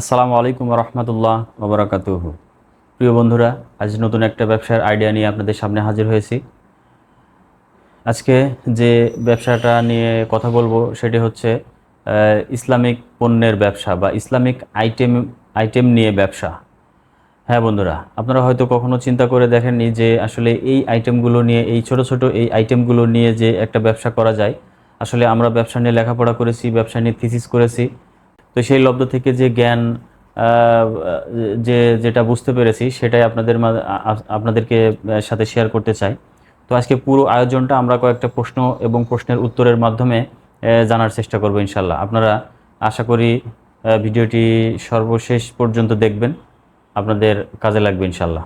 আসসালামু আলাইকুম রহমতুল্লাহ ওবরাকাতুহ প্রিয় বন্ধুরা, আজ নতুন একটা ব্যবসার আইডিয়া নিয়ে আপনাদের সামনে হাজির হয়েছি। আজকে যে ব্যবসাটা নিয়ে কথা বলব সেটি হচ্ছে ইসলামিক পণ্যের ব্যবসা বা ইসলামিক আইটেম আইটেম নিয়ে ব্যবসা। হ্যাঁ বন্ধুরা, আপনারা হয়তো কখনো চিন্তা করে দেখেননি যে আসলে এই আইটেমগুলো নিয়ে, এই ছোট ছোট এই আইটেমগুলো নিয়ে যে একটা ব্যবসা করা যায়। আসলে আমরা ব্যবসা নিয়ে লেখাপড়া করেছি, ব্যবসা নিয়ে থিসিস করেছি। তো সেই লব্ধ থেকে যে জ্ঞান যে, যেটা বুঝতে পেরেছি, সেটাই আপনাদের আপনাদেরকে সাথে শেয়ার করতে চাই। তো আজকে পুরো আয়োজনটা আমরা কয়েকটা প্রশ্ন এবং প্রশ্নের উত্তরের মাধ্যমে জানার চেষ্টা করব ইনশাল্লাহ আপনারা আশা করি ভিডিওটি সর্বশেষ পর্যন্ত দেখবেন। আপনাদের কাজে লাগবে ইনশাল্লাহ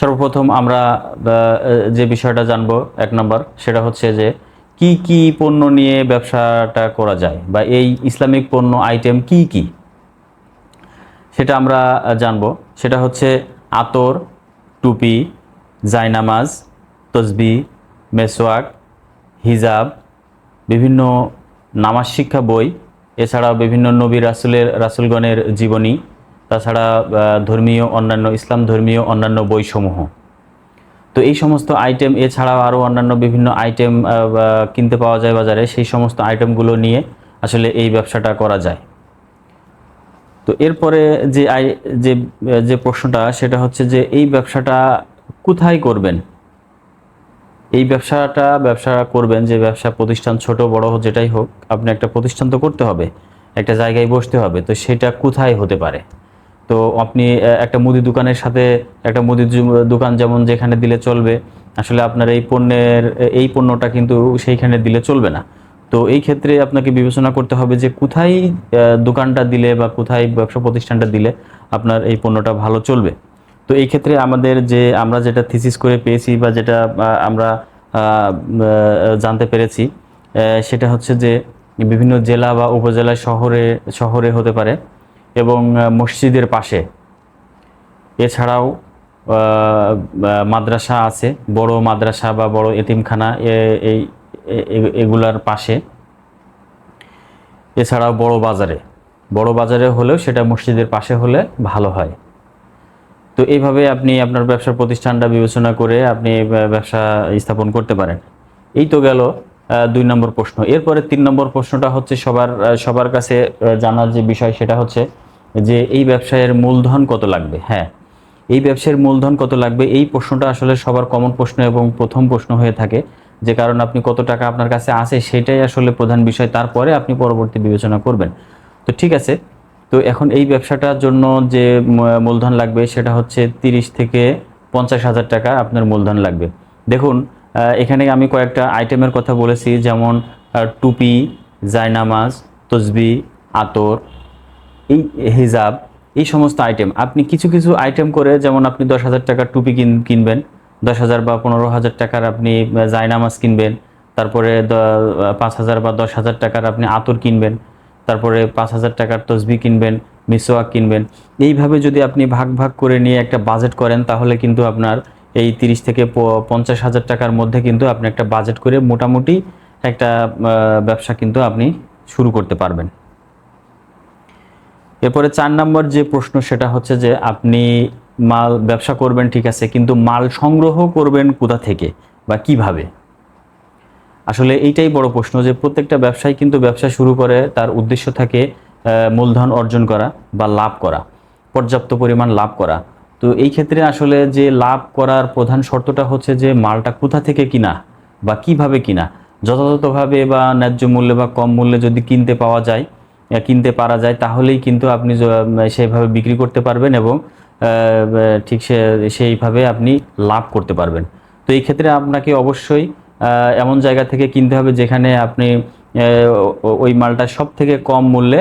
সর্বপ্রথম আমরা যে বিষয়টা জানব, এক নম্বর, সেটা হচ্ছে যে কি কি পণ্য নিয়ে ব্যবসাটা করা যায় বা এই ইসলামিক পণ্য আইটেম কি কি? সেটা আমরা জানব। সেটা হচ্ছে আতর, টুপি, জায়নামাজ, তসবি, মেসওয়াক, হিজাব, বিভিন্ন নামাজ শিক্ষা বই, এছাড়াও বিভিন্ন নবী রাসুলের, রাসুলগণের জীবনী, তাছাড়া ধর্মীয় অন্যান্য, ইসলাম ধর্মীয় অন্যান্য বইসমূহ। তো এই সমস্ত আইটেম এছাড়াও আরও অন্যান্য বিভিন্ন আইটেম কিনতে পাওয়া যায় বাজারে, সেই সমস্ত আইটেমগুলো নিয়ে আসলে এই ব্যবসাটা করা যায়। তো এরপরে যে আই, যে যে প্রশ্নটা, সেটা হচ্ছে যে এই ব্যবসাটা কোথায় করবেন? এই ব্যবসাটা, ব্যবসা করবেন যে ব্যবসা প্রতিষ্ঠান ছোট, বড় হোক, যেটাই হোক, আপনি একটা প্রতিষ্ঠান তো করতে হবে, একটা জায়গায় বসতে হবে, তো সেটা কোথায় হতে পারে? তো আপনি একটা মুদি দোকানের সাথে একটা মুদি দোকান যেমন যেখানে দিলে চলবে, আসলে আপনার এই পণ্যের এই পণ্যটা কিন্তু সেইখানে দিলে চলবে না। তো এই ক্ষেত্রে আপনাকে বিবেচনা করতে হবে যে কোথায় দোকানটা দিলে বা কোথায় ব্যবসা প্রতিষ্ঠানটা দিলে আপনার এই পণ্যটা ভালো চলবে। তো এই ক্ষেত্রে আমাদের যে, আমরা যেটা থিসিস করে পেয়েছি বা যেটা আমরা জানতে পেরেছি সেটা হচ্ছে যে বিভিন্ন জেলা বা উপজেলা শহরে শহরে হতে পারে। এবং মসজিদের পাশে। এছাড়াও মাদ্রাসা আছে, বড় মাদ্রাসা বা বড় এতিমখানা এই এগুলার পাশে। এছাড়াও বড় বাজারে। বড় বাজারে হলেও সেটা মসজিদের পাশে হলে ভালো হয়। তো এইভাবে আপনি আপনার ব্যবসার প্রতিষ্ঠানটা বিবেচনা করে আপনি ব্যবসা স্থাপন করতে পারেন। এই তো গেল দুই নম্বর প্রশ্ন। এরপরে তিন নম্বর প্রশ্নটা হচ্ছে সবার সবার কাছে জানার যে বিষয় সেটা হচ্ছে যে এই ব্যবসায়ের মূলধন কত লাগবে? হ্যাঁ এই ব্যবসায়ের মূলধন কত লাগবে? এই প্রশ্নটা আসলে সবার কমন প্রশ্ন এবং প্রথম প্রশ্ন হয়ে থাকে। যে কারণ আপনি কত টাকা আপনার কাছে আছে সেটাই আসলে প্রধান বিষয়। তারপরে আপনি পরবর্তী বিবেচনা করবেন। তো ঠিক আছে, তো এখন এই ব্যবসাটার জন্য যে মূলধন লাগবে সেটা হচ্ছে তিরিশ থেকে পঞ্চাশ হাজার টাকা আপনার মূলধন লাগবে। দেখুন এখানে আমি কয়েকটা আইটেমের কথা বলেছি, যেমন টুপি, জায়নামাজ, তসবি, আতর এই হিজাব, এই সমস্ত আইটেম আপনি কিছু কিছু আইটেম করে যেমন আপনি দশ হাজার টাকার টুপি কিন, কিনবেন, দশ হাজার বা পনেরো হাজার টাকার আপনি জায়নামাজ কিনবেন, তারপরে পাঁচ হাজার বা দশ হাজার টাকার আপনি আতর কিনবেন, তারপরে পাঁচ হাজার টাকার তসবি কিনবেন, মিসওয়াক কিনবেন। এইভাবে যদি আপনি ভাগ ভাগ করে নিয়ে একটা বাজেট করেন, তাহলে কিন্তু আপনার এই তিরিশ থেকে পঞ্চাশ হাজার টাকার মধ্যে কিন্তু আপনি একটা বাজেট করে মোটামুটি একটা ব্যবসা কিন্তু আপনি শুরু করতে পারবেন। এরপরে চার নম্বর যে প্রশ্ন, সেটা হচ্ছে যে আপনি মাল ব্যবসা করবেন, ঠিক আছে, কিন্তু মাল সংগ্রহ করবেন কোথা থেকে বা কীভাবে? আসলে এইটাই বড় প্রশ্ন যে প্রত্যেকটা ব্যবসায়ী কিন্তু ব্যবসা শুরু করে তার উদ্দেশ্য থাকে মূলধন অর্জন করা বা লাভ করা, পর্যাপ্ত পরিমাণ লাভ করা। তো এই ক্ষেত্রে আসলে যে লাভ করার প্রধান শর্তটা হচ্ছে যে মালটা কোথা থেকে কিনা বা কীভাবে কিনা, যথাযথভাবে বা ন্যায্য মূল্যে বা কম মূল্যে যদি কিনতে পাওয়া যায় কিনতে পারা যায়, তাহলেই কিন্তু আপনি সেইভাবে বিক্রি করতে পারবেন এবং ঠিক সে সেইভাবে আপনি লাভ করতে পারবেন। তো এই ক্ষেত্রে আপনাকে অবশ্যই এমন জায়গা থেকে কিনতে হবে যেখানে আপনি ওই মালটা সব থেকে কম মূল্যে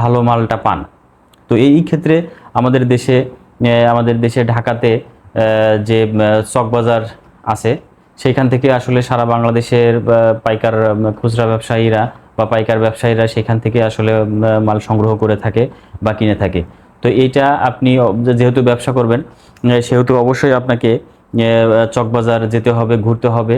ভালো মালটা পান। তো এই ক্ষেত্রে আমাদের দেশে আমাদের দেশে ঢাকাতে যে চকবাজার আছে, সেইখান থেকে আসলে সারা বাংলাদেশের পাইকার খুচরা ব্যবসায়ীরা বা পাইকার ব্যবসায়ীরা সেখান থেকে আসলে মাল সংগ্রহ করে থাকে বা কিনে থাকে। তো এইটা আপনি যেহেতু ব্যবসা করবেন সেহেতু অবশ্যই আপনাকে চকবাজার যেতে হবে, ঘুরতে হবে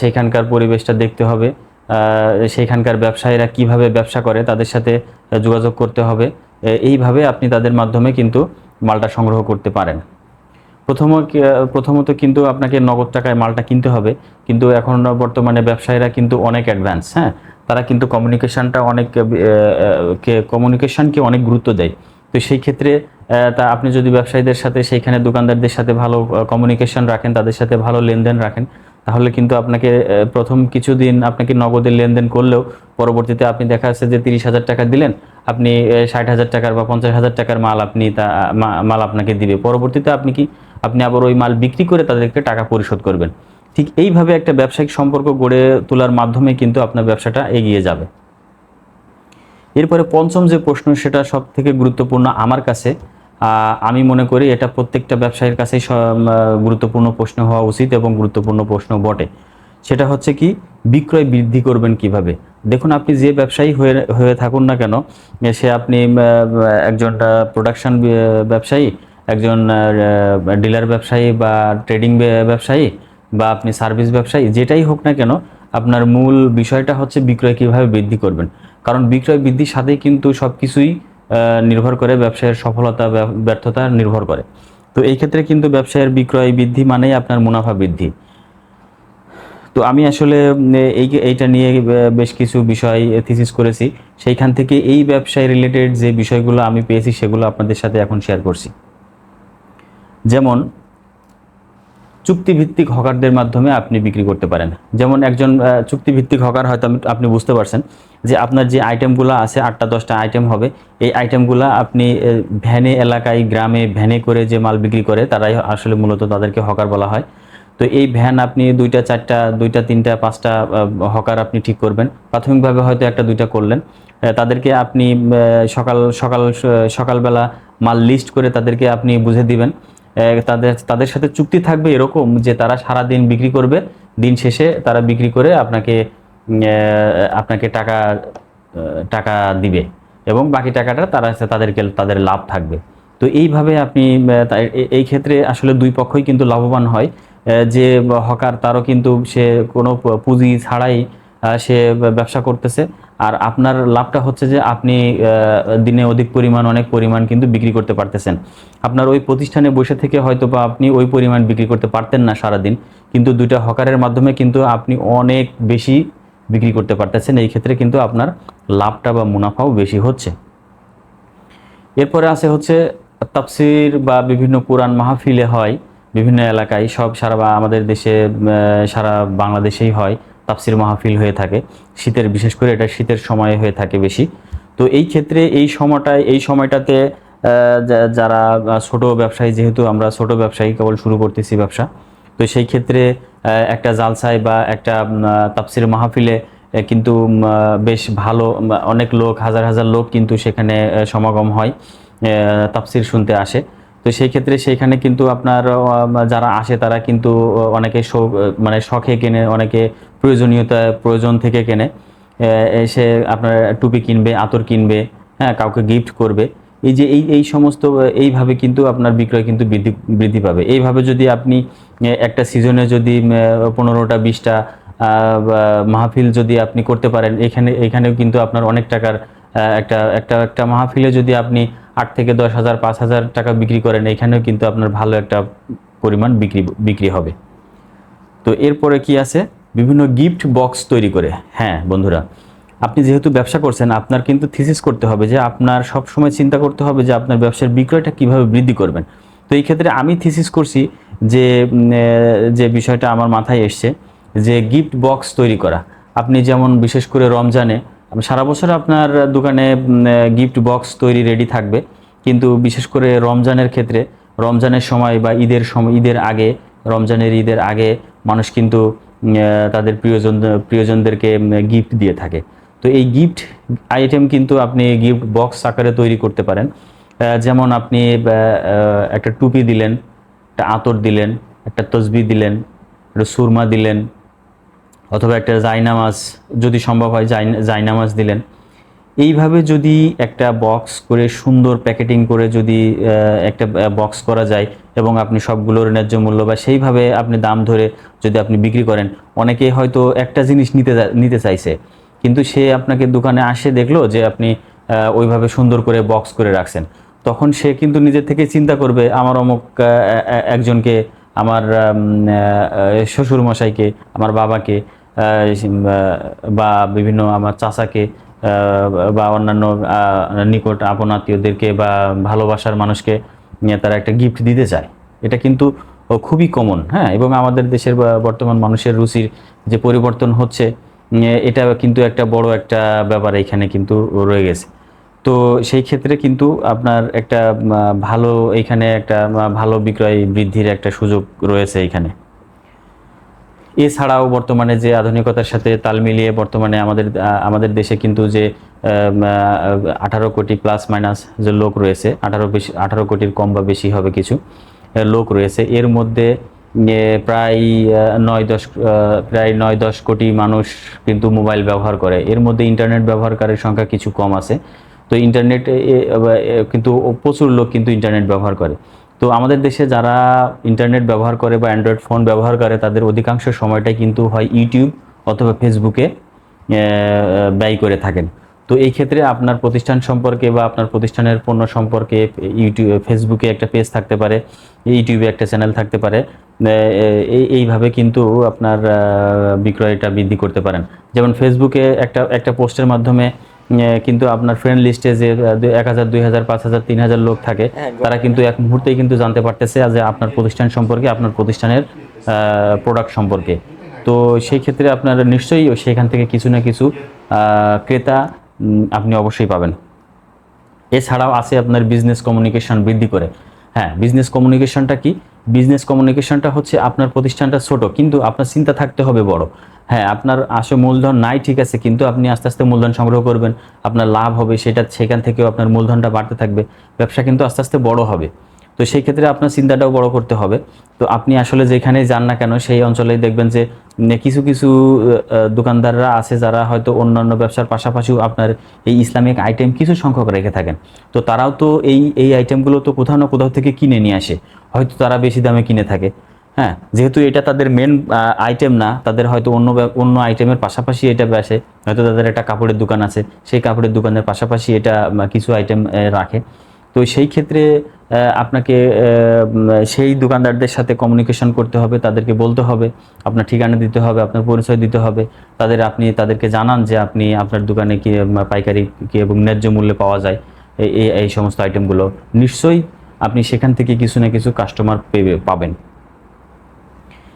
সেইখানকার পরিবেশটা দেখতে হবে সেইখানকার ব্যবসায়ীরা কীভাবে ব্যবসা করে, তাদের সাথে যোগাযোগ করতে হবে এইভাবে আপনি তাদের মাধ্যমে কিন্তু মালটা সংগ্রহ করতে পারেন। প্রথম প্রথমত কিন্তু আপনাকে নগদ টাকায় মালটা কিনতে হবে, কিন্তু এখন বর্তমানে ব্যবসায়ীরা কিন্তু অনেক অ্যাডভান্স হ্যাঁ? তারা কিন্তু কমিউনিকেশনটা অনেক কে কমিউনিকেশনকে অনেক গুরুত্ব দেয়। তো সেই ক্ষেত্রে তা আপনি যদি ব্যবসায়ীদের সাথে, সেইখানে দোকানদারদের সাথে ভালো কমিউনিকেশন রাখেন, তাদের সাথে ভালো লেনদেন রাখেন, তাহলে কিন্তু আপনাকে প্রথম কিছুদিন আপনাকে নগদের লেনদেন করলেও পরবর্তীতে আপনি দেখা যাচ্ছে যে তিরিশ হাজার টাকা দিলেন, আপনি ষাট হাজার টাকার বা পঞ্চাশ হাজার টাকার মাল আপনি তা মাল আপনাকে দিবে। পরবর্তীতে আপনি কি, আপনি আবার ওই মাল বিক্রি করে তাদেরকে টাকা পরিশোধ করবেন। ঠিক এইভাবে একটা ব্যবসায়িক সম্পর্ক গড়ে তোলার মাধ্যমে কিন্তু আপনার ব্যবসাটা এগিয়ে যাবে। এরপরে পঞ্চম যে প্রশ্ন, সেটা সব থেকে গুরুত্বপূর্ণ আমার কাছে। আমি মনে করি এটা প্রত্যেকটা ব্যবসায়ীর কাছেই গুরুত্বপূর্ণ প্রশ্ন হওয়া উচিত এবং গুরুত্বপূর্ণ প্রশ্ন বটে। সেটা হচ্ছে কি, বিক্রয় বৃদ্ধি করবেন কীভাবে? দেখুন, আপনি যে ব্যবসায়ী হয়ে হয়ে থাকুন না কেন সে আপনি একজনটা প্রোডাকশন ব্যবসায়ী, একজন ডিলার ব্যবসায়ী বা ট্রেডিং ব্যবসায়ী বা আপনি সার্ভিস ব্যবসায়ী, যেটাই হোক না কেন, আপনার মূল বিষয়টা হচ্ছে বিক্রয় কীভাবে বৃদ্ধি করবেন। কারণ বিক্রয় বৃদ্ধির সাথেই কিন্তু সব কিছুই নির্ভর করে, ব্যবসায়ের সফলতা ব্যর্থতা নির্ভর করে। তো এই ক্ষেত্রে কিন্তু ব্যবসায়ের বিক্রয় বৃদ্ধি মানেই আপনার মুনাফা বৃদ্ধি। তো আমি আসলে এই এইটা নিয়ে বেশ কিছু বিষয় থিসিস করেছি। সেইখান থেকে এই ব্যবসায় রিলেটেড যে বিষয়গুলো আমি পেয়েছি, সেগুলো আপনাদের সাথে এখন শেয়ার করছি। যেমন চুক্তিভিত্তিক হকারদের মাধ্যমে আপনি বিক্রি করতে পারেন। যেমন একজন চুক্তিভিত্তিক হকার হয়তো আপনি বুঝতে পারছেন যে আপনার যে আইটেমগুলো আছে, আটটা, দশটা আইটেম হবে, এই আইটেমগুলো আপনি ভ্যানে, এলাকায়, গ্রামে ভ্যানে করে যে মাল বিক্রি করে, তারাই আসলে মূলত তাদেরকে হকার বলা হয়। তো এই ভ্যান আপনি দুইটা, চারটা, দুইটা, তিনটা, পাঁচটা হকার আপনি ঠিক করবেন। প্রাথমিকভাবে হয়তো একটা, দুইটা করলেন। তাদেরকে আপনি সকাল সকাল সকালবেলা মাল লিস্ট করে তাদেরকে আপনি বুঝে দিবেন। তাদের তাদের সাথে চুক্তি থাকবে এরকম যে তারা সারা দিন বিক্রি করবে, দিন শেষে তারা বিক্রি করে আপনাকে আপনাকে টাকা টাকা দিবে এবং বাকি টাকাটা তারা তাদেরকে, তাদের লাভ থাকবে। তো এইভাবে আপনি এই ক্ষেত্রে আসলে দুই পক্ষই কিন্তু লাভবান হয়। যে হকার তারও কিন্তু সে কোনো পুঁজি ছাড়াই সে ব্যবসা করতেছে। আর আপনার লাভটা হচ্ছে যে আপনি দিনে অধিক পরিমাণ, অনেক পরিমাণ কিন্তু বিক্রি করতে পারতেছেন। আপনার ওই প্রতিষ্ঠানে বসে থেকে হয়তো বা আপনি ওই পরিমাণ বিক্রি করতে পারতেন না সারাদিন। কিন্তু দুইটা হকারের মাধ্যমে কিন্তু আপনি অনেক বেশি বিক্রি করতে পারতেছেন। এই ক্ষেত্রে কিন্তু আপনার লাভটা বা মুনাফাও বেশি হচ্ছে। এরপরে আছে হচ্ছে তাফসির বা বিভিন্ন কোরআন মাহফিলে হয়। বিভিন্ন এলাকায় সব সারা আমাদের দেশে সারা বাংলাদেশেই হয়। তাফসির মাহফিল হয়ে থাকে। শীতের বিশেষ করে এটা শীতের সময়ে হয়ে থাকে বেশি। তো এই ক্ষেত্রে এই সময়টায় এই সময়টাতে যারা ছোট ব্যবসায়ী যেহেতু আমরা ছোট ব্যবসায়ী কেবল শুরু করতেছি ব্যবসা তো সেই ক্ষেত্রে একটা জালসায় বা একটা তাফসির মাহফিলে কিন্তু বেশ ভালো অনেক লোক হাজার হাজার লোক কিন্তু সেখানে সমাগম হয় আহ, তাফসির শুনতে আসে। তো সেই ক্ষেত্রে সেইখানে কিন্তু আপনার যারা আসে তারা কিন্তু অনেকে শখ মানে শখে কেনে, অনেকে প্রয়োজনীয়তা, প্রয়োজন থেকে কেনে। এসে আপনার টুপি কিনবে, আতর কিনবে হ্যাঁ কাউকে গিফট করবে। এই যে এই এই সমস্ত এইভাবে কিন্তু আপনার বিক্রয় কিন্তু বৃদ্ধি বৃদ্ধি পাবে। এইভাবে যদি আপনি একটা সিজনে যদি পনেরোটা, বিশটা মাহফিল যদি আপনি করতে পারেন, এখানে, এখানেও কিন্তু আপনার অনেক টাকার একটা একটা একটা মাহফিলে যদি আপনি আট থেকে দশ হাজার, পাঁচ হাজার টাকা বিক্রি করেন, এখানেও কিন্তু আপনার ভালো একটা পরিমাণ বিক্রি বিক্রি হবে। তো এরপরে কি আছে? বিভিন্ন গিফট বক্স তৈরি করে। হ্যাঁ বন্ধুরা, আপনি যেহেতু ব্যবসা করছেন, আপনার কিন্তু থিসিস করতে হবে যে আপনার সব সময় চিন্তা করতে হবে যে আপনার ব্যবসার বিক্রয়টা কীভাবে বৃদ্ধি করবেন। তো এই ক্ষেত্রে আমি থিসিস করছি যে যে বিষয়টা আমার মাথায় এসছে, যে গিফট বক্স তৈরি করা। আপনি যেমন বিশেষ করে রমজানে সারা বছর আপনার দোকানে গিফট বক্স তৈরি রেডি থাকবে। কিন্তু বিশেষ করে রমজানের ক্ষেত্রে, রমজানের সময় বা ঈদের সময়, ঈদের আগে, রমজানের ঈদের আগে মানুষ কিন্তু তাদের প্রিয়জন, প্রিয়জনদেরকে গিফট দিয়ে থাকে। তো এই গিফট আইটেম কিন্তু আপনি গিফট বক্স আকারে তৈরি করতে পারেন। যেমন আপনি একটা টুপি দিলেন, একটা আতর দিলেন, একটা তসবি দিলেন, একটা সুরমা দিলেন অথবা একটা জায়নামাজ যদি সম্ভব হয় জাই- জায়নামাজ দিলেন। এইভাবে যদি একটা বক্স করে সুন্দর প্যাকেটিং করে যদি একটা বক্স করা যায় এবং আপনি সবগুলোর ন্যায্য মূল্য বা সেইভাবে আপনি দাম ধরে যদি আপনি বিক্রি করেন, অনেকে হয়তো একটা জিনিস নিতে নিতে চাইছে। কিন্তু সে আপনাকে দোকানে আসে দেখল যে আপনি ওইভাবে সুন্দর করে বক্স করে রাখছেন। তখন সে কিন্তু নিজের থেকে চিন্তা করবে, আমার অমুক একজনকে আমার শ্বশুর মশাইকে আমার বাবাকে বা বিভিন্ন আমার চাচাকে বা অন্যান্য নিকট আপন আত্মীয়দেরকে বা ভালোবাসার মানুষকে তারা একটা গিফট দিতে চায়। এটা কিন্তু খুবই কমন হ্যাঁ? এবং আমাদের দেশের বর্তমান মানুষের রুচির যে পরিবর্তন হচ্ছে এটা কিন্তু একটা বড় একটা ব্যাপার এখানে কিন্তু রয়ে গেছে। তো সেই ক্ষেত্রে কিন্তু আপনার একটা ভালো এখানে একটা ভালো বিক্রয় বৃদ্ধির একটা সুযোগ রয়েছে এখানে। এছাড়াও বর্তমানে যে আধুনিকতার সাথে তাল মিলিয়ে বর্তমানে আমাদের আমাদের দেশে কিন্তু যে আঠারো কোটি প্লাস মাইনাস যে লোক রয়েছে, আঠারো বেশি, আঠারো কোটির কম বা বেশি হবে কিছু লোক রয়েছে। এর মধ্যে প্রায় নয় দশ প্রায় নয় দশ কোটি মানুষ কিন্তু মোবাইল ব্যবহার করে। এর মধ্যে ইন্টারনেট ব্যবহারকারীর সংখ্যা কিছু কম আছে। তো ইন্টারনেট কিন্তু প্রচুর লোক কিন্তু ইন্টারনেট ব্যবহার করে। তো আমাদের দেশে যারা ইন্টারনেট ব্যবহার করে বা অ্যান্ড্রয়েড ফোন ব্যবহার করে, তাদের অধিকাংশ সময়টাই কিন্তু হয় ইউটিউব অথবা ফেসবুকে ব্যয় করে থাকেন। তো এই ক্ষেত্রে আপনার প্রতিষ্ঠান সম্পর্কে বা আপনার প্রতিষ্ঠানের পণ্য সম্পর্কে ইউটিউব ফেসবুকে একটা পেজ থাকতে পারে ইউটিউবে একটা চ্যানেল থাকতে পারে এই এইভাবে কিন্তু আপনার বিক্রয়টা বৃদ্ধি করতে পারেন। যেমন ফেসবুকে একটা একটা পোস্টের মাধ্যমে কিন্তু আপনার ফ্রেন্ড লিস্টে যে এক হাজার দুই হাজার পাঁচ হাজার তিন হাজার লোক থাকে তারা কিন্তু এক মুহূর্তেই কিন্তু জানতে পারতেছে যে আপনার প্রতিষ্ঠান সম্পর্কে আপনার প্রতিষ্ঠানের প্রোডাক্ট সম্পর্কে। তো সেই ক্ষেত্রে আপনার নিশ্চয়ই সেখান থেকে কিছু না কিছু আহ, ক্রেতা আপনি অবশ্যই পাবেন। এছাড়াও আছে আপনার বিজনেস কমিউনিকেশন বৃদ্ধি করে। হ্যাঁ বিজনেস কমিউনিকেশনটা কি? বিজনেস কমিউনিকেশনটা হচ্ছে আপনার প্রতিষ্ঠানটা ছোট, কিন্তু আপনার চিন্তা থাকতে হবে বড়। হ্যাঁ আপনার আসে মূলধন নাই, ঠিক আছে, কিন্তু আপনি আস্তে আস্তে মূলধন সংগ্রহ করবেন, আপনার লাভ হবে, সেটা সেখান থেকেও আপনার মূলধনটা বাড়তে থাকবে, ব্যবসা কিন্তু আস্তে আস্তে বড় হবে। তো সেই ক্ষেত্রে আপনার চিন্তাটাও বড় করতে হবে। তো আপনি আসলে যেখানেই যান না কেন, সেই অঞ্চলেই দেখবেন যে কিছু কিছু দোকানদাররা আছে যারা হয়তো অন্যান্য ব্যবসার পাশাপাশিও আপনার এই ইসলামিক আইটেম কিছু সংখ্যক রেখে থাকেন। তো তারাও তো এই এই আইটেমগুলো তো কোথাও না কোথাও থেকে কিনে নিয়ে আসে। হয়তো তারা বেশি দামে কিনে থাকে। হ্যাঁ যেহেতু এটা তাদের মেন আইটেম না, তাদের হয়তো অন্য অন্য আইটেমের পাশাপাশি এটা বেসে হয়তো তাদের একটা কাপড়ের দোকান আছে। সেই কাপড়ের দোকানের পাশাপাশি এটা কিছু আইটেম রাখে। তো সেই ক্ষেত্রে আপনাকে সেই দোকানদারদের সাথে কমিউনিকেশন করতে হবে, তাদেরকে বলতে হবে, আপনার ঠিকানা দিতে হবে, আপনার পরিচয় দিতে হবে, তাদের আপনি, তাদেরকে জানান যে আপনি আপনার দোকানে কি পাইকারি কি এবং ন্যায্য মূল্যে পাওয়া যায় এই এই- সমস্ত আইটেমগুলো নিশ্চয়ই আপনি সেখান থেকে কিছু না কিছু কাস্টমার পেবে, পাবেন।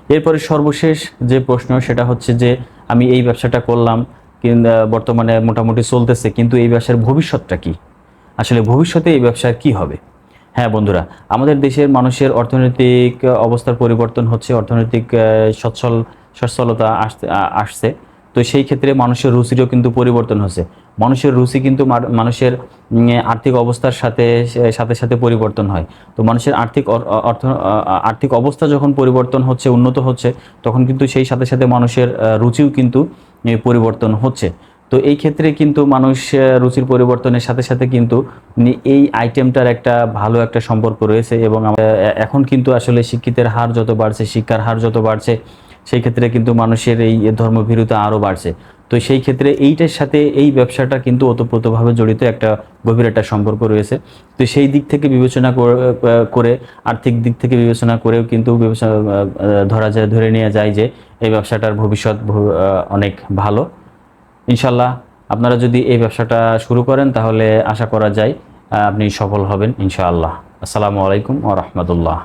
এরপরে সর্বশেষ যে প্রশ্ন, সেটা হচ্ছে যে, আমি এই ব্যবসাটা করলাম বর্তমানে মোটামুটি চলতেছে, কিন্তু এই ব্যবসার ভবিষ্যৎটা কি? আসলে ভবিষ্যতে এই ব্যবসার কি হবে? হ্যাঁ বন্ধুরা, আমাদের দেশের মানুষের অর্থনৈতিক অবস্থার পরিবর্তন হচ্ছে, অর্থনৈতিক সচ্ছল, সচ্ছলতা আসতে আসছে। তো সেই ক্ষেত্রে মানুষের রুচিরও কিন্তু পরিবর্তন হচ্ছে। মানুষের রুচি কিন্তু মানুষের আর্থিক অবস্থার সাথে সাথে সাথে পরিবর্তন হয়। তো মানুষের আর্থিক অর্থ আর্থিক অবস্থা যখন পরিবর্তন হচ্ছে, উন্নত হচ্ছে, তখন কিন্তু সেই সাথে সাথে মানুষের রুচিও কিন্তু পরিবর্তন হচ্ছে। তো এই ক্ষেত্রে কিন্তু মানুষ রুচির পরিবর্তনের সাথে সাথে কিন্তু এই আইটেমটার একটা ভালো একটা সম্পর্ক রয়েছে এবং এখন কিন্তু আসলে শিক্ষিতের হার যত বাড়ছে, শিক্ষার হার যত বাড়ছে, সেই ক্ষেত্রে কিন্তু মানুষের এই ধর্মভীরুতা আরও বাড়ছে। তো সেই ক্ষেত্রে এইটার সাথে এই ব্যবসাটা কিন্তু ওতপ্রোতভাবে জড়িত একটা গভীর একটা সম্পর্ক রয়েছে। তো সেই দিক থেকে বিবেচনা করে- আর্থিক দিক থেকে বিবেচনা করেও কিন্তু বিবেচনা ধরা যায়, ধরে নেওয়া যায় যে এই ব্যবসাটার ভবিষ্যৎ অনেক ভালো। ইনশাল্লাহ আপনারা যদি এই ব্যবসাটা শুরু করেন, তাহলে আশা করা যায় আপনি সফল হবেন ইনশাআল্লাহ। আসসালামু আলাইকুম ও রহমতুল্লাহ।